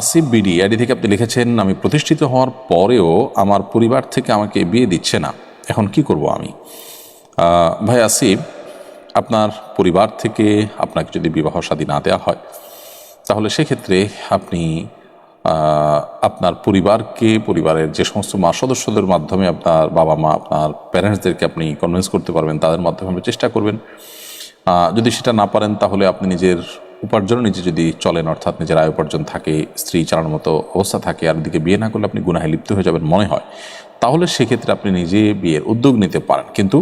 Asif BD ID থেকে আপনি লিখেছেন, আমি প্রতিষ্ঠিত হওয়ার পরেও আমার পরিবার থেকে আমাকে বিয়ে দিচ্ছে না। এখন কি করব আমি? ভাই আসিফ, আপনার পরিবার থেকে আপনাকে যদি বিবাহ শাদী না দেওয়া হয়, তাহলে সেক্ষেত্রে আপনি আপনার পরিবারকে, পরিবারের যে সমস্ত মা সদস্যদের মাধ্যমে আপনার বাবা মা, আপনার প্যারেন্টসদেরকে আপনি কনভিন্স করতে পারবেন, তাদের মাধ্যমে আপনি চেষ্টা করবেন। যদি সেটা না পারেন, তাহলে আপনি নিজের উপার্জন নিজে যদি চলেন, অর্থাৎ নিজের আয় উপার্জন থাকে, স্ত্রী চালানোর মতো অবস্থা থাকে, আর দিকে বিয়ে না করলে আপনি গুনাহে লিপ্ত হয়ে যাবেন মনে হয়, তাহলে সেক্ষেত্রে আপনি নিজে বিয়ের উদ্যোগ নিতে পারেন। কিন্তু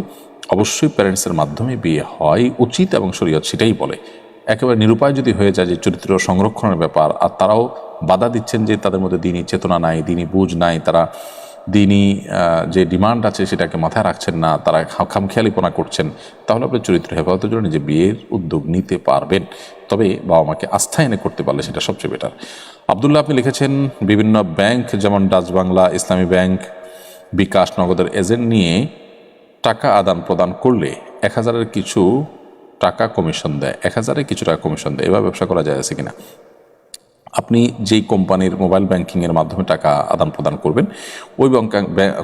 অবশ্যই প্যারেন্টসের মাধ্যমে বিয়ে হয় উচিত এবং শরীয়ত সেটাই বলে। একেবারে নিরুপায় যদি হয়ে যায় যে চরিত্র সংরক্ষণের ব্যাপার, আর তারাও বাধা দিচ্ছেন যে তাদের মধ্যে দিনই চেতনা নাই, দিনই বুঝ নাই, তারা দিনই যে ডিমান্ড আছে সেটাকে মাথায় রাখছেন না, তারা খামখেয়ালিপনা করছেন, তাহলে আপনি চরিত্র হেফাজতের জন্য নিজে বিয়ের উদ্যোগ নিতে পারবেন। তবে বাবা মাকে আস্থা এনে করতে পারলে সেটা সবচেয়ে বেটার আবদুল্লাহ, আপনি লিখেছেন, বিভিন্ন ব্যাংক, যেমন ডাচ বাংলা, ইসলামী ব্যাংক, বিকাশ নগদের এজেন্ট নিয়ে টাকা আদান প্রদান করলে এক হাজারের কিছু টাকা কমিশন দেয়। এক হাজারে কিছু টাকা কমিশন দেয়। এবার ব্যবসা করা যায় আছে কিনা? আপনি যেই কোম্পানির মোবাইল ব্যাংকিংয়ের মাধ্যমে টাকা আদান প্রদান করবেন, ওই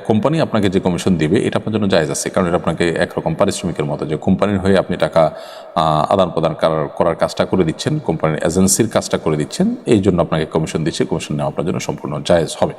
কোম্পানি আপনাকে যে কমিশন দেবে, এটা আপনার জন্য জায়জ আছে। কারণ এটা আপনাকে একরকম পারিশ্রমিকের মতো যে কোম্পানির হয়ে আপনি টাকা আদান প্রদান করার কাজটা করে দিচ্ছেন, কোম্পানির এজেন্সির কাজটা করে দিচ্ছেন, এই জন্য আপনাকে কমিশন দিচ্ছে, কমিশন নেওয়া আপনার জন্য সম্পূর্ণ জায়জ হবে।